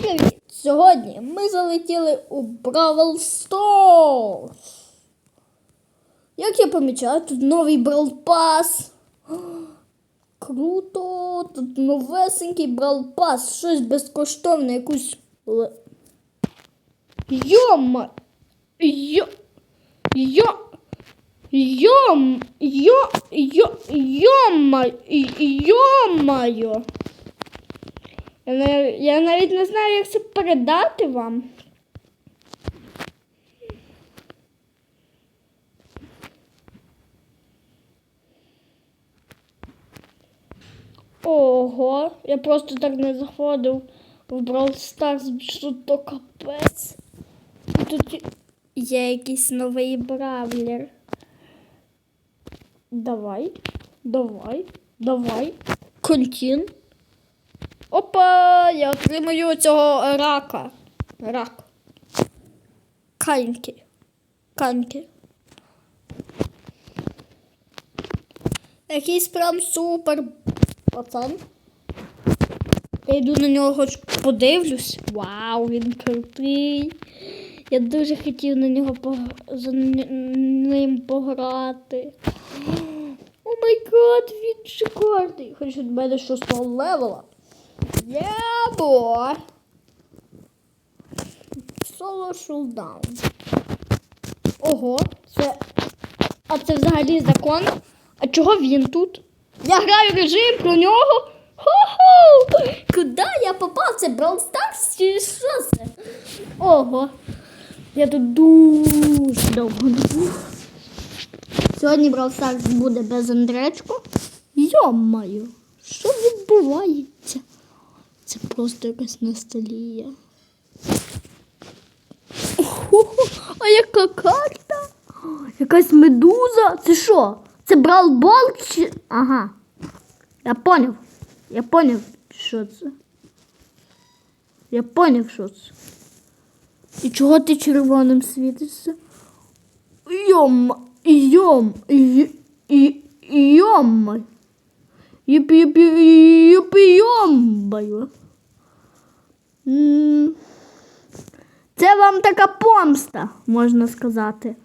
привіт! Сьогодні ми залетіли у Бравл Stars. Як я помічаю, тут новий Брал Пас. Круто! Тут новесенький Брал Пас. Щось безкоштовне, якусь. Йома! Йо! Йо! Йом! Йо! Йо! Йома! Йомаю! Я, навіть не знаю, як це передати вам. Ого, я просто так не заходив в Brawl Stars, що то капець. Тут є якийсь новий бравлер. Давай, давай, давай. Контін. Опа! Я отримую цього рака. Рак. Каньки. Каньки. Якийсь прям супер пацан. Я йду на нього хоч подивлюсь. Вау, він крутий. Я дуже хотів на нього пог- за ним пограти. О май гад, він шикарний. Хоч від мене шостого левела. Yeah, boy. Соло шулдаун. Ого, це. А це взагалі закон? А чого він тут? Я граю режим про нього. Хо-хо! Куди я попав? Це Brawl Stars чи що це? Ого. Я тут дуже довго не був. Сьогодні Brawl Stars буде без Андречку. Йомаю, що відбувається? Це просто якась ностальгія. А яка карта? Якась медуза. Це що? Це бралбол чи. Ага. Я поняв. Я поняв, що це. Я поняв, що це. І чого ти червоним світишся? Йом, йом, йом. Юпі, Це вам така помста, можна сказати.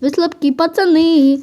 Ви слабкі пацани.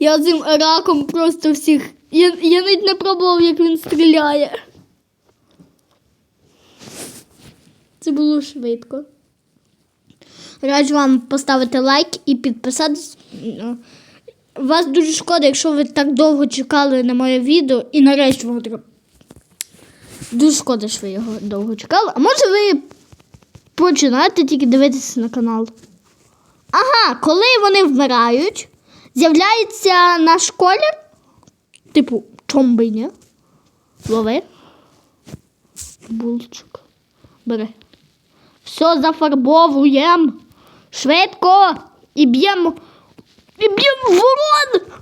Я цим раком просто всіх. Я, я навіть не пробував, як він стріляє. Це було швидко. Раджу вам поставити лайк і підписатись. Ну, Вас дуже шкода, якщо ви так довго чекали на моє відео і нарешті воно. Дуже шкода, що ви його довго чекали. А може ви починаєте тільки дивитися на канал? Ага, коли вони вмирають, з'являється наш колір. Типу, чом би ні? Лови. Булчик. Бери. Все зафарбовуємо. Швидко. І б'ємо. І б'ємо ворон.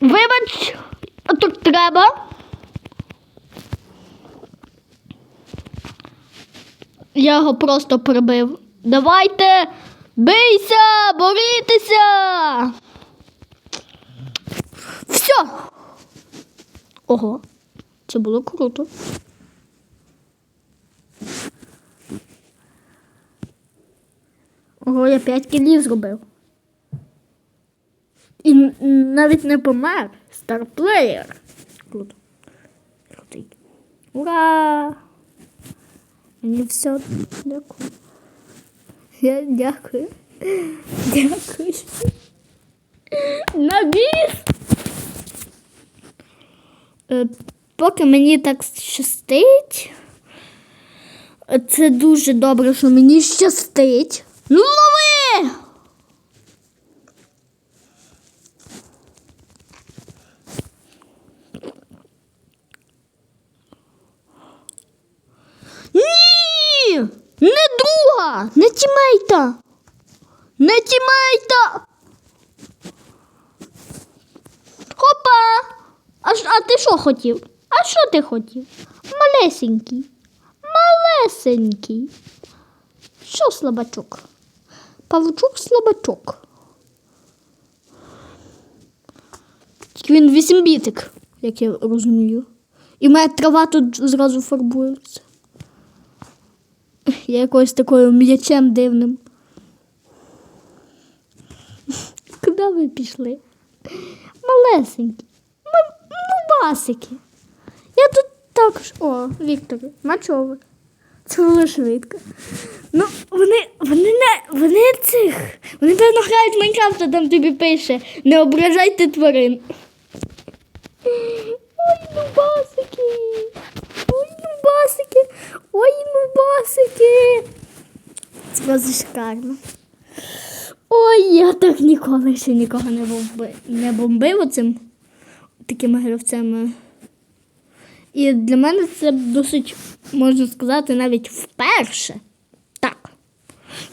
Вибач, а тут треба. Я його просто прибив. Давайте. Бийся, борітеся. Все. Ого, це було круто. Ого, я 5 кілів зробив. І навіть не помер. Старплеєр. Круто. Крутий. Ура! Мені все. Дякую. Я Дякую. Дякую. Набіс! Е, поки мені так щастить. Це дуже добре, що мені щастить. Ну, лови! Не тімейта! Не тімейта! Хопа! А, а ти що хотів? А що ти хотів? Малесенький. Малесенький. Що слабачок? Павучок слабачок. Тільки він вісімбітик, як я розумію. І моя трава тут зразу фарбується. Я якось такою м'ячем дивним. Куди ви пішли? Малесенькі. М- Нубасики. Я тут також. О, Віктор, мачовик. Це було швидко. Ну, вони, вони не. Вони цих. Вони певно грають в Майнкрафт, а там тобі пише. Не ображайте тварин. Ой. Ой, нубасики. Ой, нубасики. Це просто шикарно. Ой, я так ніколи ще нікого не бомбив, не бомбив оцим такими гравцями. І для мене це досить, можна сказати, навіть вперше. Так.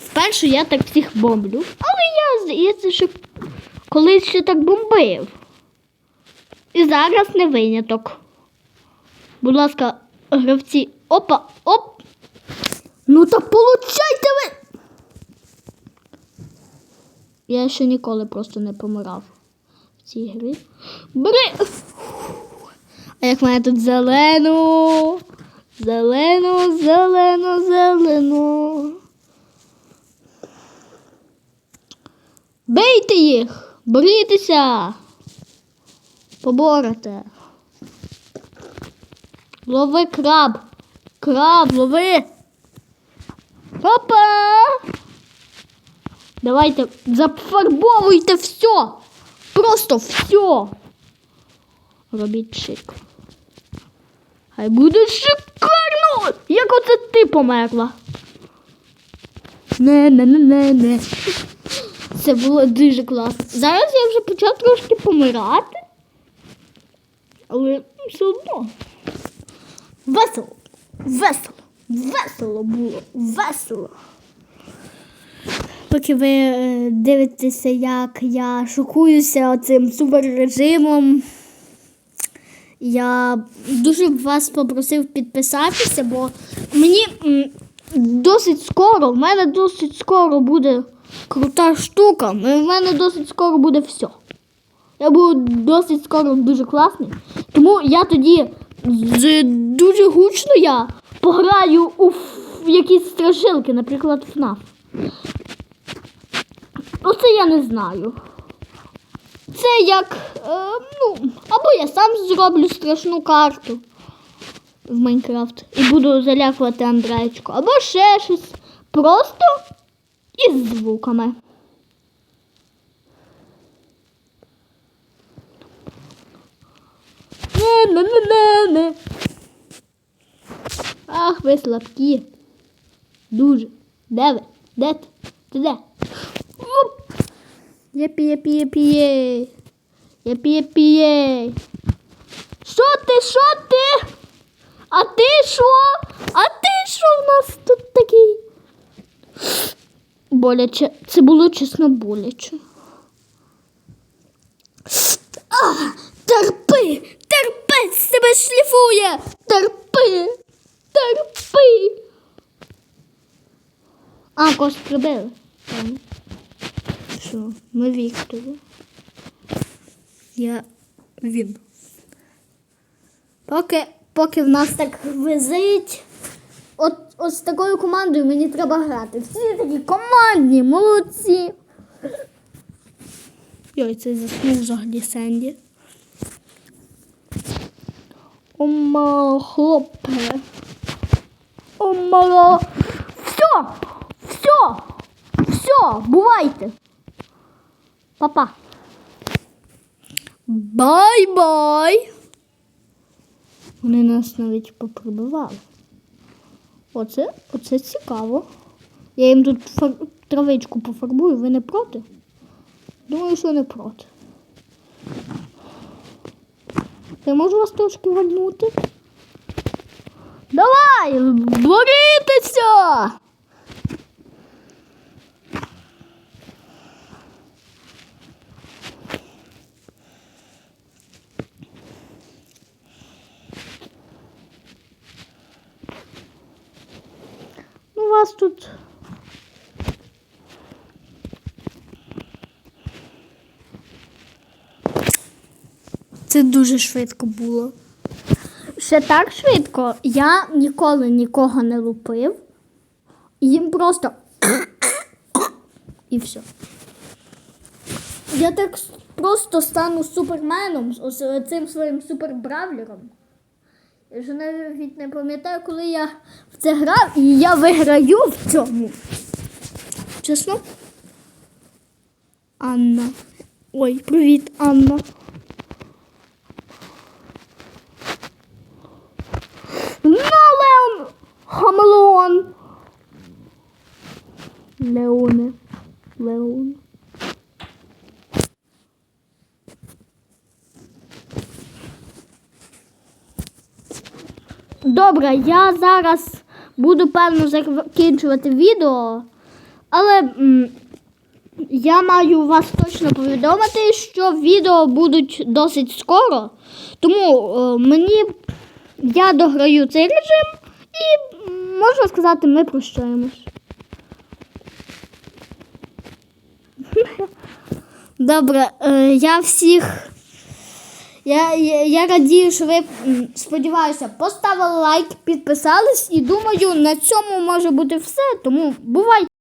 Вперше я так всіх бомблю. Але я, здається, що колись ще так бомбив. І зараз не виняток. Будь ласка, гравці. Опа, оп. Ну та получайте ви. Я ще ніколи просто не помирав в цій грі. Бери! А як мене тут зелено, зелено, зелено, зелено. Бийте їх! Борітеся! Поборете. Лови краб. Краб, лови. Опа! Давайте зафарбовуйте все. Просто все. Робіть шик. Хай буде шикарно! Як оце ти померла. Не-не-не-не-не. Це було дуже класно. Зараз я вже почав трошки помирати. Але все одно. Весело. Весело. Весело було. Весело. Поки ви е, дивитеся, як я шокуюся цим суперрежимом. Я дуже б вас попросив підписатися, бо мені досить скоро, в мене досить скоро буде крута штука. В мене досить скоро буде все. Я буду досить скоро дуже класний. Тому я тоді дуже гучно я пограю у якісь страшилки, наприклад, FNAF. Ну, це я не знаю. Це як. Е, ну, або я сам зроблю страшну карту в Майнкрафт і буду залякувати Андрейчку, або ще щось. Просто із звуками. Не-не-не-не-не. Ах, ви слабкі. Дуже. Де ви? Де ти? Ти де? Оп! Я піє, піє, піє. Я піє, піє. Що ти, що ти? А ти що? А ти що в нас тут такий? Боляче. Це було чесно боляче. А, терпи! Себе шліфує! Терпи! Терпи! А, когось прибили. Що, ми Віктору. Я він. Поки, поки в нас так везить. От, от з такою командою мені треба грати. Всі такі командні, молодці. Йой, це заснув взагалі Сенді. Ома, хлопе. Ома. Все! Все! Все! Бувайте! Папа. Бай-бай! Вони нас навіть поприбивали. Оце, оце цікаво. Я їм тут фар... травичку пофарбую, ви не проти? Думаю, що не проти. Я можу вас трошки вальнути? Давай! Борітеся! Ну, вас тут. Це дуже швидко було. Ще так швидко я ніколи нікого не лупив. Їм просто і все. Я так просто стану суперменом ось цим своїм супербравлером. Я вже навіть не пам'ятаю, коли я в це грав, і я виграю в цьому. Чесно? Анна. Ой, привіт, Анна. На, Леон! Хамелеон! Леоне. Леон. Добре, я зараз буду певно закінчувати відео, але м, я маю вас точно повідомити, що відео будуть досить скоро. Тому е, мені я дограю цей режим і можна сказати, ми прощаємось. Добре, е, я всіх. Я, я, я радію, що ви сподіваюся, поставили лайк, підписались і думаю, на цьому може бути все. Тому бувайте!